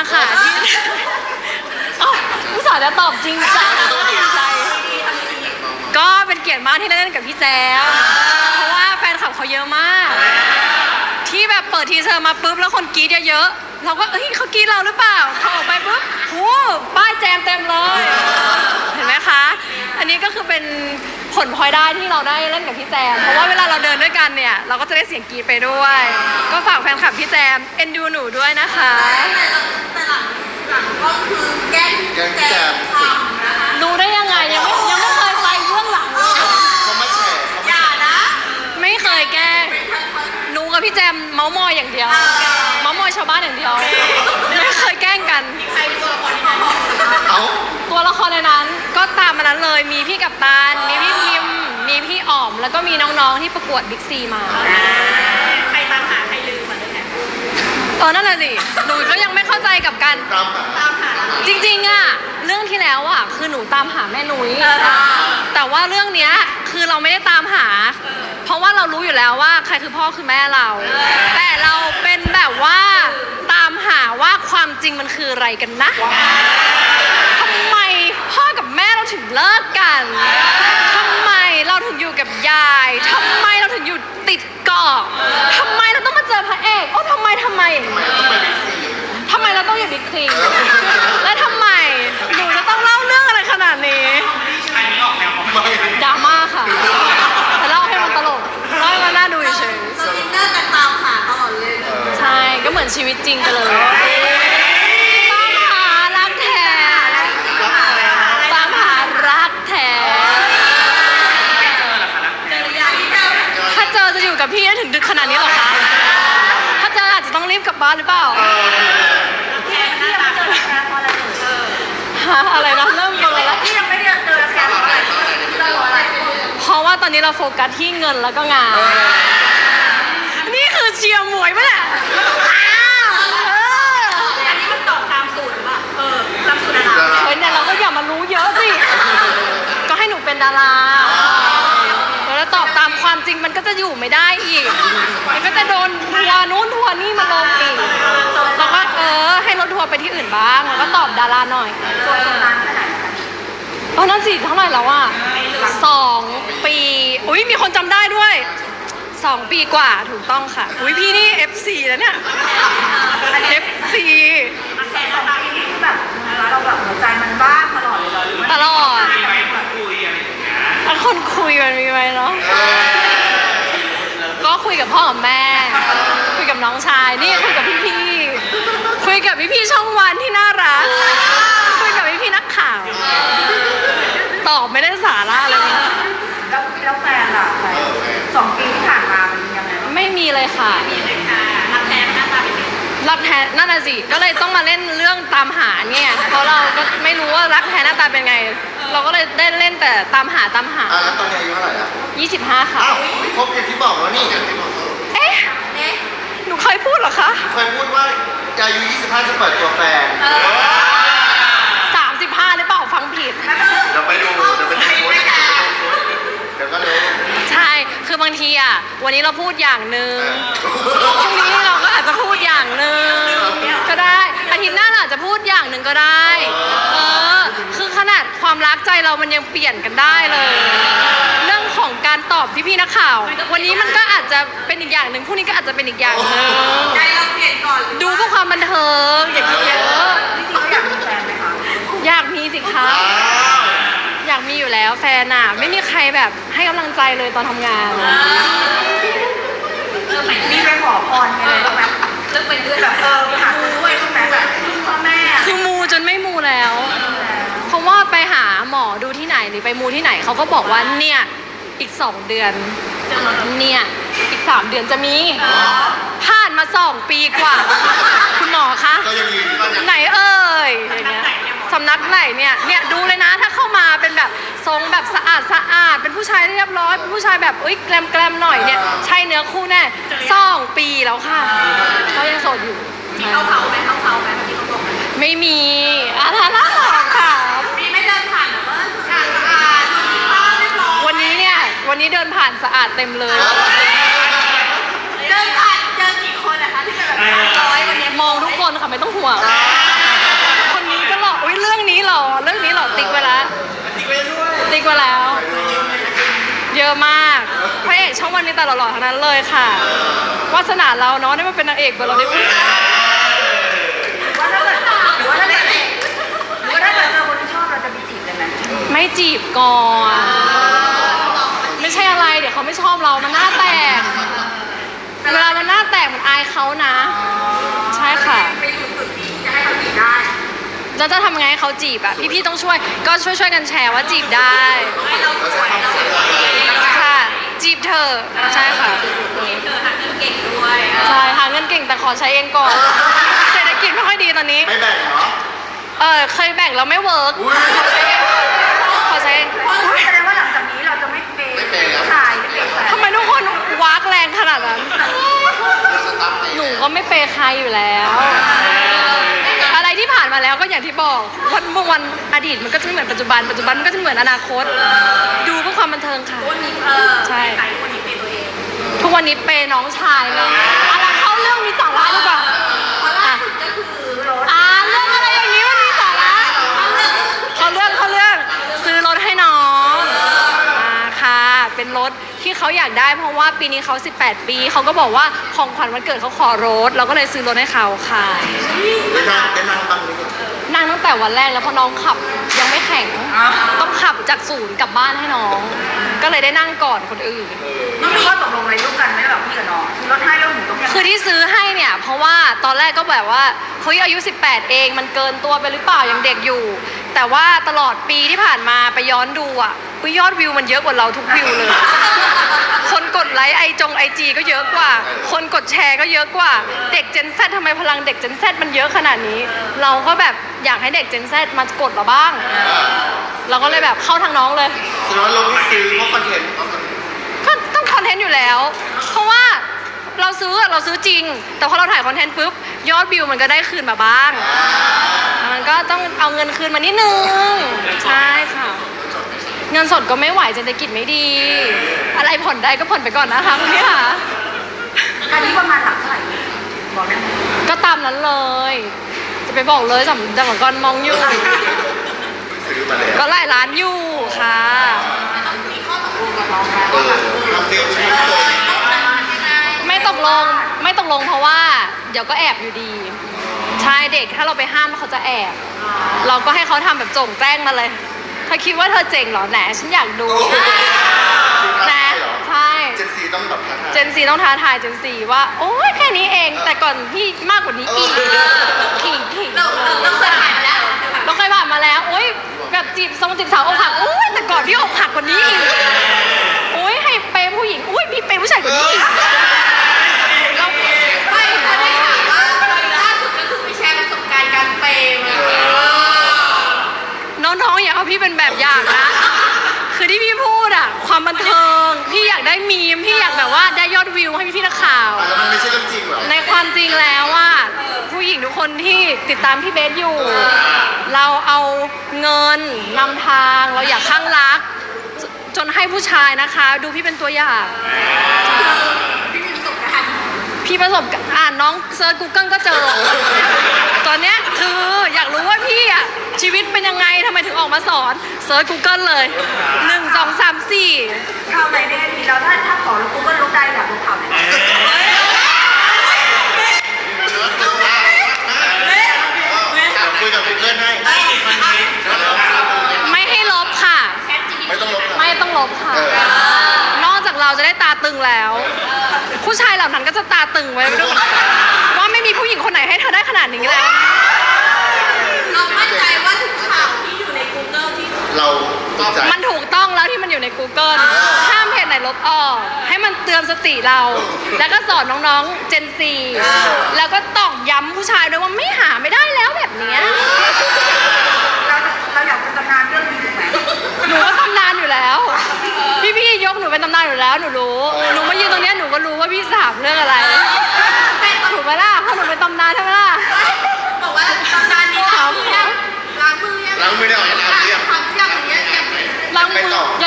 ากค่ะที่เอ้าผู้สาวจะตอบจริงจังจริงใจ ก็เป็นเกียรติมากที่ได้เล่นกับพี่แจ๊บเพราะว่าแฟนคลับเขาเยอะมาก ที่แบบเปิดทีเซอร์มาปุ๊บแล้วคนกรี๊ดเยอะๆเราก็เอ้ยเขากรี๊ดเราหรือเปล่าพอออกไปปุ๊บโหป้ายแจมเต็มเลย เห็นไหมคะ อันนี้ก็คือเป็นผ ลพลอยได้ที่เราได้เล่นกับพี่แจม เพราะว่าเวลาเราเดินด้วยกันเนี่ย เราก็จะได้เสียงกรี๊ดไปด้วย ก็ฝากแฟนคลับพี่แจมเอ็นดูหนูด้วยนะคะ แต่หลังหลังก็คือแกล้งแกล้งแจม ทำนะคะรู้ได้ยังไงยังไม่ยังไม่เคยไปเบื้องหลังเลยเขามาแฉเขาอมาย่าแฉนะไม่เคยแกล้งหนูกับพี่แจมเมาส์มอยอย่างเดียว เมาส์มอยชาวบ้านอย่างเดียว ไม่เคยแกล้งกัน ใครตัวละครที่ไหน เอ้าตัวละครในนั้นก็ตามมานั้นเลย มีพี่กัปตัน มีพี่พิมพ์ มีพี่อ๋อม แล้วก็มีน้องๆที่ประกวดบิ๊กซีมา ใครตามหาใครลืมเหมือนเดิมเนี่ยเออนั่นแหละสิ หนูก็ยังไม่เข้าใจกับการ ตามหาตามหา จริงๆอะเรื่องที่แล้วอะคือหนูตามหาแม่นุ้ย แต่ว่าเรื่องเนี้ยคือเราไม่ได้ตามหา เพราะว่าเรารู้อยู่แล้วว่าใครคือพ่อคือแม่เรา แต่เราเป็นแบบว่าตาม หาว่าความจริงมันคืออะไรกันนะทำไมพ่อกับแม่เราถึงเลิกกันทำไมเราถึงอยู่กับยายทำไมเราถึงอยู่ติดเกาะทำไมเราต้องมาเจอพระเอกโอ้ทำไมทำไมทำไมต้องไปบิ๊กซีทำไมเราต้องอยู่บิ๊กซีและทำไมหนูจะต้องเล่าเรื่องอะไรขนาดนี้ไม่ดราม่าค่ะแต่เล่าให้มันตลกเล่าให้มันน่าดูเฉยเราอินเนอร์กันตามหาตลอดเลยๆใช่ ก็เหมือนชีวิตจริงไปเลยานหรือเปล่าแค่ที่ยังไม่เจอแค่เพราะอะไรเออฮะอะไรนะเริ่มเบลอแล้วที่ยังไม่ได้เจอแค่เพราะอะไรเจออะไรเพราะว่าตอนนี้เราโฟกัสที่เงินแล้วก็งาน นี่คือเชียร์มวยปะเนี่ยอ้าวเอออันนี้มันตอบตามสูตรหรือเปล่าเออตามสูตรอะไรดาราเฮ้ยเนี่ยเราก็อย่ามารู้เยอะสิ ก็ให้หนูเป็นดารา ริงมันก็จะอยู่ไม่ได้อีก มันก็จะโดนทัวร์นู้นทัวร์นี่มาลงอีกเราก็เออให้รถทัวร์ไปที่อื่นบ้างแล้วก็ตอบดาราหน่อยตัวตรงนั้นแค่ไหนตอนนั้นสิเท่าไหร่แล้วอะสองปี อุ้ยมีคนจำได้ด้วยสองปีกว่าถูกต้องค่ะ อุ้ยพี่นี่ FC แล้วเนี่ย FC มันแค่ตอนนี้คือแบบเราแบบหัวใจมันบ้างตลอดเลยเหรอหรือมันตลอดแล้วคนคุยมันมีไหมเนาะ ก็คุยกับพ่อกับแม่ คุยกับน้องชายนี่คุยกับพี่ๆคุยกับพี่ๆช่องวันที่น่ารัก คุยกับพี่ๆนักข่าว ตอบไม่ได้สาระเลยแล้วแล้วแฟนล่ะแฟนสองปีที่ผ่านมามันยังไงบ้างไม่มีเลยค่ะรักแท้หน้าตาเป็นยังไงรักแท้นั่นน่ะสิก็เลยต้องมาเล่นเรื่องตามหาเนี่ยเพราะเราก็ไม่รู้ว่ารักแท้หน้าตาเป็นไง เราก็เลยได้เล่นแต่ตามหาตามหาอะแล้วตอนนี้อายุเท่าไหร่อะ25ค่ะอ้าวครบอย่างที่บอกแล้วนี่ อย่างที่บอกเอ๊ะ เอ๊ะหนูเคยพูดเหรอคะเคยพูดว่าอายุ 25 จะเปิดตัวแฟน35หรือเปล่าฟังผิด เดี๋ยวไปดู เดี๋ยวไปดูชุดเดี๋ยวก็รู้ใช่ คือบางทีอะ วันนี้เราพูดอย่างหนึ่งพรุ่งนี้เราก็อาจจะพูดอย่างหนึ่งก็ได้ อาทิตย์หน้าเราอาจจะพูดอย่างหนึ่งก็ได้ เออ คือขนาดความรักใจเรามันยังเปลี่ยนกันได้เลย เรื่องของ การตอบพี่ๆนักข่าว วันนี้มันก็อาจจะเป็นอีกอย่างหนึ่งพรุ่งนี้ก็อาจจะเป็นอีกอย่างหนึ่งใจเราเปลี่ยนก่อนหรือดูเพื่อความบันเทิงอย่างนี้เยอะจริงๆเราอยากมีแฟนไหมคะอยากมีสิคะอ้าวอยากมีอยู่แล้วแฟนอะ ไม่มีใครแบบให้กำลังใจเลยตอนทำงานเออมีไปขอพรไงเลยบ้างไหมเรื่องเป็นเรื่องแบบเออไปหาครูด้วยบ้างไหมแบบพ่อแม่คือมูจนไม่มูแล้ว เพราะว่าไปหาหมอดูที่ไหนหรือไปมูที่ไหนเขาก็บอกว่าเนี่ย อีกสองเดือนเจอมาแล้วเนี่ยอีกสามเดือนจะมีผ่านมาสองปีกว่า คุณหมอคะก็ยังยืนก็ยังไหนเอ่ยอย่างเงี้ยสำนักไหนเนี่ยเนี่ยดูเลยนะถ้าเข้ามาเป็นแบบทรงแบบสะอาดสะอาด เป็นผู้ชายเรียบร้อยเป็นผู้ชายแบบเอ้ยแกลมแกลมๆหน่อยเนี่ยใช่เนื้อคู่แน่สองปีแล้วค่ะเขายังโสดอยู่มีเข้าเขาไหมเข้าเขาไหมเมื่อกี้เขาบอกไหมไม่มีอะน่ารักค่ะ วันนี้เดินผ่านสะอาดเต็มเลย เดินผ่านเจอกี่คนนะคะที่เป็นแบบร้อยวันนี้มมองทุกคนค่ะไม่ต้องห่วง คนนี้ก็หล่ออุ้ยเรื่องนี้หล่อเรื่องนี้หล่อติ๊กไว้แล้วติ๊กไว้แล้ว เยอะมากพระเอกช่องวันนี้แต่หล่อๆทั้งนั้นเลยค่ะวาสนาเราเนาะได้มาเป็นนางเอกเบอร์เราได้พูดว่าถ้าเกิดหรือว่าถ้าเกิดหรือว่าถ้าเกิดเจอคนที่ชอบเราจะมีจีบกันไหมไม่จีบก่อนไม่ใช่ อะไรเดี๋ยวเขาไม่ชอบเรา มันหน้าแตก เวลามันหน้าแตกมันอายเขานะ ใช่ค่ะ ไปอยู่จุดที่จะให้เขาจีบได้แล้วจะทำไงให้เขาจีบอะพี่ๆต้องช่วย ก็ช่วยช่วยๆกันแชร์ว่าจีบได้ค่ะ จีบเธอ ใช่ค่ะเธอหาเงินเก่งด้วยใช่หาเงินเก่งแต่ขอใช้เองก่อน เศรษฐกิจไม่ค่อยดีตอนนี้ ไม่แบ่งเนาะเออเคยแบ่งแล้วไม่เวิร์กอุ๊ยขอใช้เอง รงขนาดนั้นเราสตั๊ฟไปหนูก็ไม่เปย์ใครอยู่แล้ว อะไรที่ผ่านมาแล้วก็อย่างที่บอกวันเมื่อวันอดีตมันก็จะไม่เหมือนปัจจุบันปัจจุบันมันก็จะเหมือนอนาคต ดูเพื่อความบันเทิงค่ะ วันนี้เออใช่ใครวันนี้เปย์ตัวเอง ทุกวันนี้เปย์น้องชายเลยอะไรเข้าเรื่องมีสาระดีกว่า เพราะล่าสุดก็คือรถ อ่าเรื่องอะไรอย่างนี้มันมีสาระเขาเรื่องเขาเรื่องซื้อรถให้น้องอ่าค่ะ เป็นรถที่ เขาอยากได้เพราะว่าปีนี้เขา 18 ปี เขาก็บอกว่าของขวัญวันเกิดเขาขอรถ เราก็เลยซื้อรถให้เขาค่ะ ได้นั่งได้นั่งบ้างไหมนั่งตั้งแต่วันแรกแล้วเพราะน้องขับยังไม่แข็ง ต้องขับจากศูนย์กลับบ้านให้น้อง ก็เลยได้นั่งก่อนคนอื่นนี่มีข้อตกลงอะไรร่วมกันไหมแบบพี่กับน้องคือรถให้แล้วหนูต้องยังไงคือที่ซื้อให้เนี่ย เพราะว่าตอนแรกก็แบบว่าเฮ้ยอายุ 18 เองมันเกินตัวไปหรือเปล่ายังเด็กอยู่ แต่ว่าตลอดปีที่ผ่านมาไปย้อนดูอะ อุ๊ยยอดวิวมันเยอะกว่าเราทุกวิวเลย คนกดไลค์ไอจงไอจีก็เยอะกว่า คนกดแชร์ก็เยอะกว่า เด็ก Gen Z ทำไมพลังเด็ก Gen Z มันเยอะขนาดนี้ เราก็แบบอยากให้เด็ก Gen Z มากดเราบ้าง เราก็เลยแบบเข้าทางน้องเลยแสดงว่าลงที่ซื้อเพราะคอนเทนต์ก็ต้องคอนเทนต์อยู่แล้ว เพราะว่าเราซื้อเราซื้อจริง แต่พอเราถ่ายคอนเทนต์ปุ๊บยอดวิวมันก็ได้คืนมาบ้าง มันก็ต้องเอาเงินคืนมานิดนึง ใช่ค่ะ เงินสดก็ไม่ไหวเศรษฐกิจไม่ดี อะไรผ่อนได้ก็ผ่อนไปก่อนนะคะคุณพี่ค่ะอันนี้ประมาณหลักเท่าไหร่บอกได้ไหมก็ตามนั้นเลย จะไปบอกเลยสำดังก่อนมองอยู่ ซื้อมาแล้วก็หลายล้านอยู่ค่ะมีข้อตกลงกับน้องแล้วเออทำเซลล์ชีวิตเลยไม่ตกลงไม่ตกลงเพราะว่า เดี๋ยวก็แอบอยู่ดี ใช่เด็กถ้าเราไปห้ามเขาจะแอบ เราก็ให้เขาทำแบบโจ่งแจ้งมาเลยเธอคิดว่าเธอเจ๋งเหรอแหนฉันอยากดูแหนใช่ เจนซีต้องแบบท้าทาย เจนซีต้องท้าทายเจนซีว่า โอ้ยแค่นี้เองแต่ก่อนพี่มากกว่านี้อีกขิงขิงเราเราเราเคยผ่านมาแล้วเราเคยผ่านมาแล้ว โอ้ยแบบจีบทรงจีบสาวอกหักโอ้ยแต่ก่อนพี่อกหักกว่านี้อีกโอ้ยให้เปย์ผู้หญิงโอ้ยพี่เปย์ผู้ชายกว่านี้อีกเรา ไม่เราได้ถามว่าล่าสุดก็คือไปแชร์ประสบการณ์การเปย์มา น้องๆอย่าเอาพี่เป็นแบบอย่างนะ คือที่พี่พูดอะความบันเทิง พี่อยากได้มีม พี่อยากแบบว่าได้ยอด วิวให้พี่ๆนักข่าวอะแล้วมันไม่ใช่เรื่องจริงเหรอในความจริงแล้วว่าผู้หญิงทุกคนที่ติดตามพี่เบสอยู่ เราเอาเงินนำทางเราอยากข้างรักจจนให้ผู้ชายนะคะ ดูพี่เป็นตัวอย่างพี่มีประสบการณ์ พี่ประสบการณ์อ่านน้องเซิร์ชกูเกิลก็เจอ ตอนเนี้ยคืออยากรู้ว่าพี่อะชีวิตเป็นยังไงทำไมถึงออกมาสอนเซิร์ชกูเกิลเลยหนึ่งสองสามสี่ข่าวไหนเนี่ยดีแล้วถ้าถ้าขอรู้กูก็รู้ได้อยากรู้ข่าวไหนอะคุยกับกูเกิลให้ไม่ให้ลบค่ะ ไม่ต้องลบนะไม่ต้องลบค่ะเออนอกจากเราจะได้ตาตึงแล้ว ผู้ชายเหล่านั้นก็จะตาตึงไว้ด้วยว่าไม่มีผู้หญิงคนไหนให้เธอได้ขนาดนี้แล้ว เรามั่นใจว่าทุกข่าวที่อยู่ใน Google ที่เราตกใจมันถูกต้องแล้วที่มันอยู่ใน Google ห้ามเพจไหนลบออก ให้มันเตือนสติเรา แล้วก็สอนน้องๆ Gen Z แล้วก็ตอกย้ำ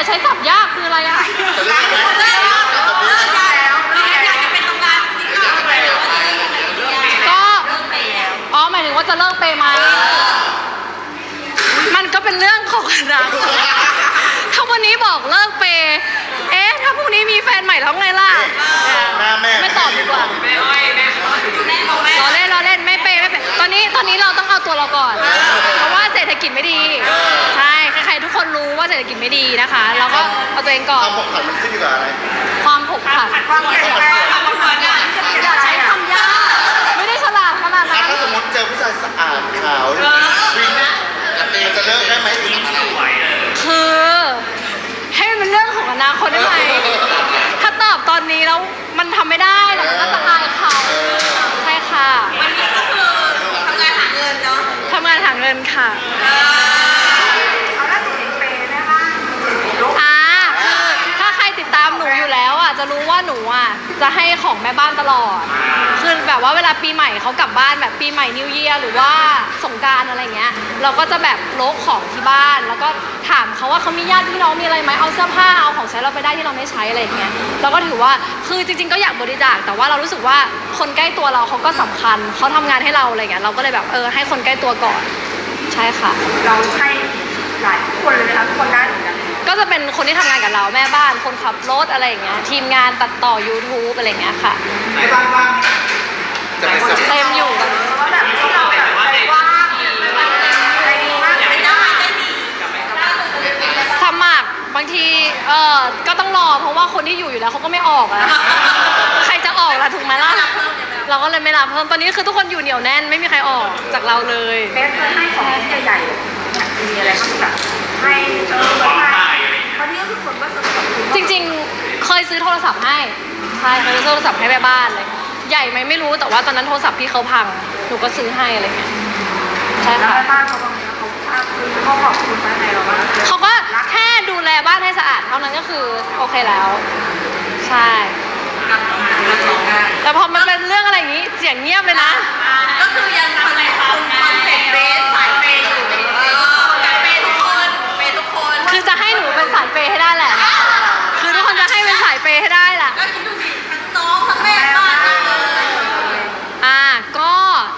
ใช้สับยากคืออะไรอะจะเลิกไหมเลิกแล้วเลิกแล้วอยากจะเป็นตำนานที่เราไปแล้วก็จะเลิกเปย์ไหมมันก็เป็นเรื่องของอนาคตถ้าวันนี้บอกเลิกเปย์เอ๊ะถ้าพรุ่งนี้มีแฟนใหม่แล้วไงล่ะหน้าแม่ไม่ตอบดีกว่าแม่บอกแม่เราเล่นเราเล่นไม่เปย์ไม่เปย์ตอนนี้ตอนนี้เราต้องเอาตัวเราก่อน เพราะว่าเศรษฐกิจไม่ดีใช่ ไม่ดีนะคะเราก็เอาตัวเองก่อนคำบอกขันมันขึ้นอยู่กับอะไร ความผกผันความเปลี่ยนแปลงความเปลี่ยนแปลงที่จะเปลี่ยนอะไรอะยากไม่ได้ฉลาดขนาดอะนั้น ถ้าสมมติเจอผู้ชายสะอาดขาววิ่งมันจะเลิกได้ไหมคือให้มันเป็นเรื่องของอนาคตได้ไหมถ้าตอบตอนนี้แล้วมันทำไม่ได้แต่มันก็จะอายเขาใช่ค่ะ วันนี้ก็คือทำงานหาเงินเนาะทำงานหาเงินค่ะ เอาล่าสุดเห็นเปย์แม่บ้านลูก อ่าคือถ้าใครติดตามหนูอยู่แล้วอะจะรู้ ว่าหนูอะจะให้ของแม่บ้านตลอด คือแบบว่าเวลาปีใหม่เขากลับบ้านแบบปีใหม่นิวเยียหรือว่าสงการอะไรเงี้ย เราก็จะแบบโลกของที่บ้าน แล้วก็ถามเขาว่าเขามีญาติพี่น้องมีอะไรไหมเอาเสื้อผ้าเอาของใช้เราไปได้ที่เราไม่ใช้อะไรเงี้ย เราก็ถือว่าคือจริง ๆ ก็อยากบริจาคแต่ว่าเรารู้สึกว่าคนใกล้ตัวเราเขาก็สำคัญเขาทำงานให้เราอะไรเงี้ยเราก็เลยแบบเออให้คนใกล้ตัวก่อน ใช่ค่ะ เราให้หลายคนเลยนะคะทุกคนได้เหมือนกัน ก็จะเป็นคนที่ทำงานกับเราแม่บ้านคนขับรถอะไรอย่างเงี้ยทีมงานตัดต่อ YouTube อะไรอย่างเงี้ยค่ะจะไปเสริมเต็มอยู่กันว่าแบบที่เราแบบใจกว้างใจดีมากใจได้ใจดีสมัครบางทีเออก็ต้องรอเพราะว่าคนที่อยู่อยู่แล้วเขาก็ไม่ออกอะใครจะออกล่ะถูกไหมล่ะเราก็เลยไม่รับเพิ่มตอนนี้คือทุกคนอยู่เหนียวแน่นไม่มีใครออกจากเราเลย เบสเคยให้ของชิ้นใหญ่ๆมีอะไรบ้างแบบให้เออให้ ตอนนี้ก็คือคนก็สนับสนุนจริงๆ เคยซื้อโทรศัพท์ให้ใช่เคยซื้อโทรศัพท์ให้แม่บ้านเลย ใหญ่ไหมไม่รู้แต่ว่าตอนนั้นโทรศัพท์พี่เขาพังหนูก็ซื้อให้อะไรเงี้ยใช่แล้วค่ะ แม่บ้านเขาบางทีเขาทราบคือเขาขอบคุณมาให้เราบ้างเขาก็แค่ดูแลบ้านให้สะอาดเท่านั้นก็คือโอเคแล้ว ใช่แต่พอมันเป็นเรื่องอะไรอย่างนี้เสียงเงียบเลยนะ ก็คือยังคอนคอนคอนเซ็ปต์เบสสายเปย์อยู่เออเปย์ทุกคนเปย์ทุกคน คือจะให้หนูเป็นสายเปย์ให้ได้แหละ คือทุกคนจะให้เป็นสายเปย์ให้ได้แหละ ก็คิดดูสิทั้งน้องทั้งแม่บ้านเลย อ่า ก็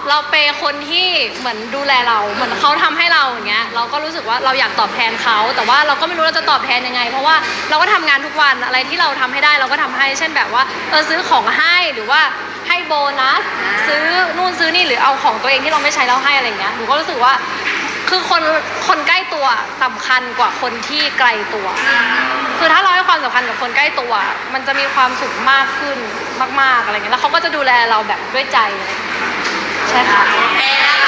เราเปย์ คนที่เหมือนดูแลเราเหมือนเขาทำให้เราอย่างเงี้ยเราก็รู้สึกว่าเราอยากตอบแทนเขาแต่ว่าเราก็ไม่รู้เราจะตอบแทนยังไง เพราะว่าเราก็ทำงานทุกวันอะไรที่เราทำให้ได้เราก็ทำให้ เช่นแบบว่าเออซื้อของให้หรือว่าให้โบนัสซื้อนู่นซื้อนี่หรือเอาของตัวเองที่เราไม่ใช้แล้วให้อะไรเงี้ยหนูก็รู้สึกว่าคือคนคนใกล้ตัวสำคัญกว่าคนที่ไกลตัว คือถ้าเราให้ความสำคัญกับคนใกล้ตัว มันจะมีความสุขมากขึ้นมาก ๆอะไรเงี้ยแล้วเขาก็จะดูแลเราแบบด้วยใจอะไรเงี้ย ใช่